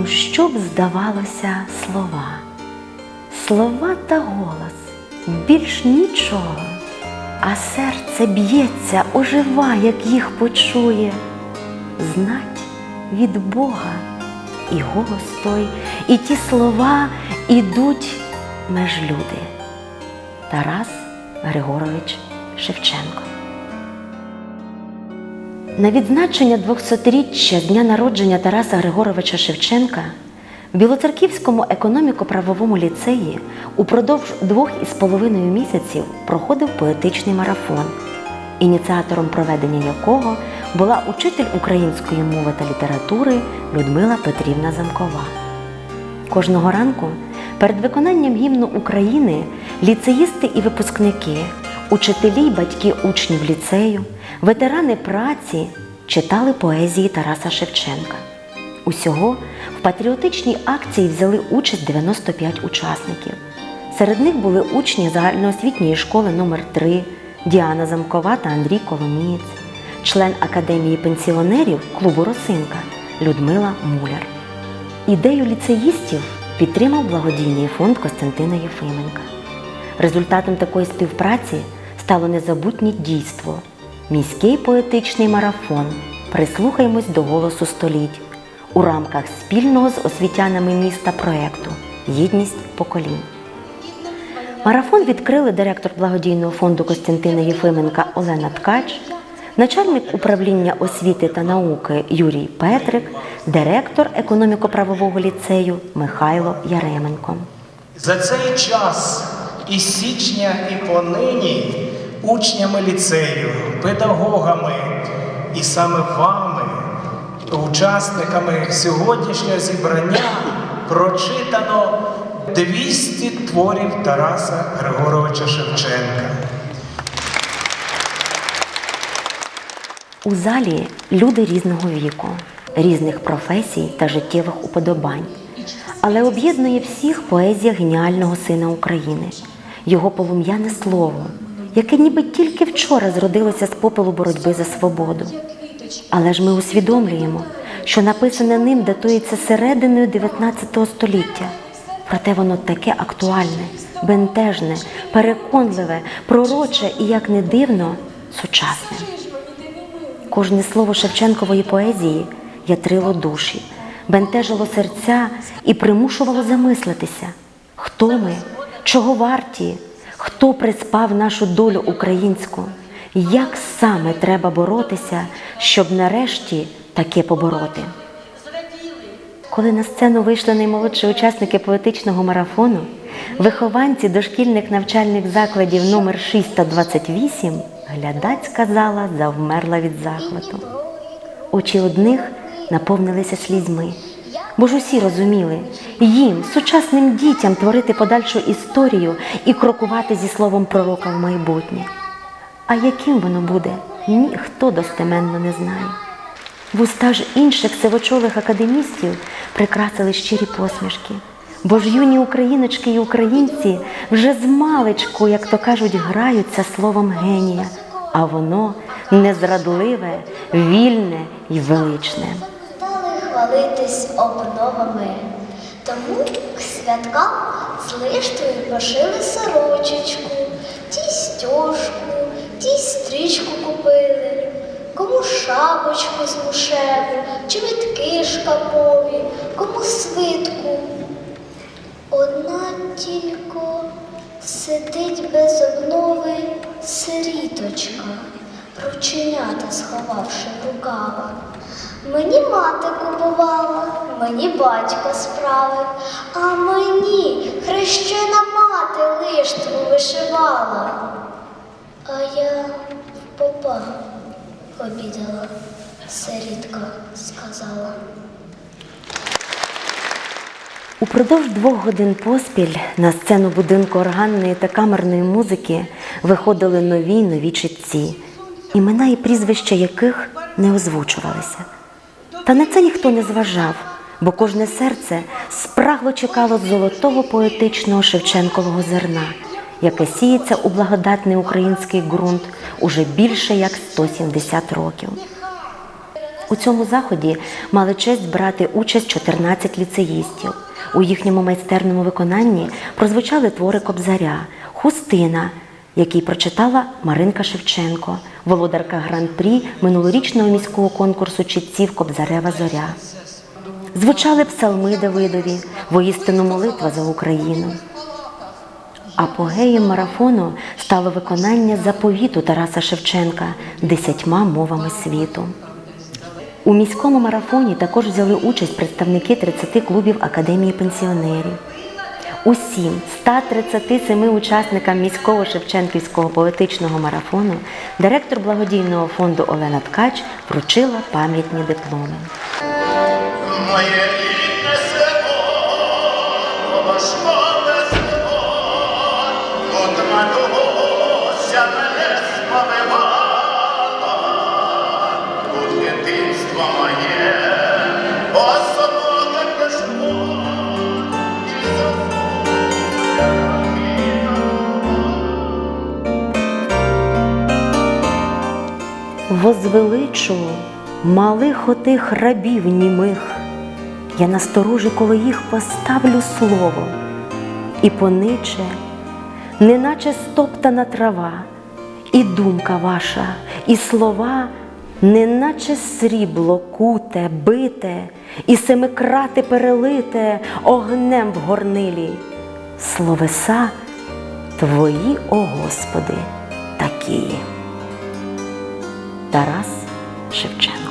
Ну, що б здавалося слова? Слова та голос, більш нічого, а серце б'ється, ожива, як їх почує. Знать від Бога і голос той, і ті слова ідуть меж люди. Тарас Григорович Шевченко. На відзначення 200-річчя з дня народження Тараса Григоровича Шевченка в Білоцерківському економіко-правовому ліцеї упродовж двох із половиною місяців проходив поетичний марафон, ініціатором проведення якого була учитель української мови та літератури Людмила Петрівна Замкова. Кожного ранку перед виконанням гімну України ліцеїсти і випускники, учителі й батьки учнів ліцею, ветерани праці читали поезії Тараса Шевченка. Усього в патріотичній акції взяли участь 95 учасників. Серед них були учні загальноосвітньої школи номер 3 Діана Замкова та Андрій Коломієць, член Академії пенсіонерів клубу Росинка Людмила Муляр. Ідею ліцеїстів підтримав благодійний фонд Костянтина Єфименка. Результатом такої співпраці стало незабутнє дійство міський поетичний марафон. Прислухаймось до голосу століть у рамках спільного з освітянами міста проекту Єдність поколінь. Марафон відкрили директор благодійного фонду Костянтина Єфименка Олена Ткач, начальник управління освіти та науки Юрій Петрик, директор економіко-правового ліцею Михайло Яременко. За цей час із січня і понині учнями ліцею, педагогами і саме вами, учасниками сьогоднішнього зібрання, прочитано 200 творів Тараса Григоровича Шевченка. У залі люди різного віку, різних професій та життєвих уподобань. Але об'єднує всіх поезія геніального сина України, його полум'яне слово, яке ніби тільки вчора зродилося з попелу боротьби за свободу. Але ж ми усвідомлюємо, що написане ним датується серединою 19 століття. Проте воно таке актуальне, бентежне, переконливе, пророче і, як не дивно, сучасне. Кожне слово Шевченкової поезії ятрило душі, бентежило серця і примушувало замислитися, хто ми, чого варті, хто приспав нашу долю українську, як саме треба боротися, щоб нарешті таке побороти. Коли на сцену вийшли наймолодші учасники поетичного марафону, вихованці дошкільних навчальних закладів номер 6 та 28, глядач сказала, завмерла від захвату. Очі одних наповнилися слізьми, бо ж усі розуміли, їм, сучасним дітям, творити подальшу історію і крокувати зі словом пророка в майбутнє. А яким воно буде, ніхто достеменно не знає. Вуста ж інших сивочолих академістів прикрасили щирі посмішки. Бо ж юні україночки і українці вже з маличку, як то кажуть, граються словом генія, а воно незрадливе, вільне і величне. Хвалитись обновами. Тому к святкам з лиштою пошили сорочечку, ті стюжку, ті стрічку купили, кому шапочку з мушеву, чобітки шкапові, кому свитку. Одна тільки сидить без обнови сиріточка, рученята сховавши рукава. Мені мати купувала, мені батько справив, а мені хрещена мати лиштву вишивала. А я попа обідала, сирітка сказала. Упродовж двох годин поспіль на сцену будинку органної та камерної музики виходили нові й нові читці, імена і прізвища яких не озвучувалися. Та на це ніхто не зважав, бо кожне серце спрагло чекало золотого поетичного Шевченкового зерна, яке сіється у благодатний український ґрунт уже більше як 170 років. У цьому заході мали честь брати участь 14 ліцеїстів. У їхньому майстерному виконанні прозвучали твори Кобзаря, Хустина, який прочитала Маринка Шевченко, володарка гран-прі минулорічного міського конкурсу читців Кобзарева Зоря. Звучали псалми Давидові, воістину молитва за Україну. Апогеєм марафону стало виконання заповіту Тараса Шевченка десятьма мовами світу. У міському марафоні також взяли участь представники 30 клубів Академії пенсіонерів. Усім 137 учасникам міського Шевченківського поетичного марафону директор благодійного фонду Олена Ткач вручила пам'ятні дипломи. Моє рідне село, волошкове село, тут матуся мене спомивала, тут дитинство моє, Возвеличу малих отих рабів німих, я насторожі коло їх поставлю слово, і пониче, неначе стоптана трава, і думка ваша, і слова, неначе срібло куте, бите, і семикрати перелите огнем в горнилі. Словеса твої, о Господи, такі. Тарас Шевченко.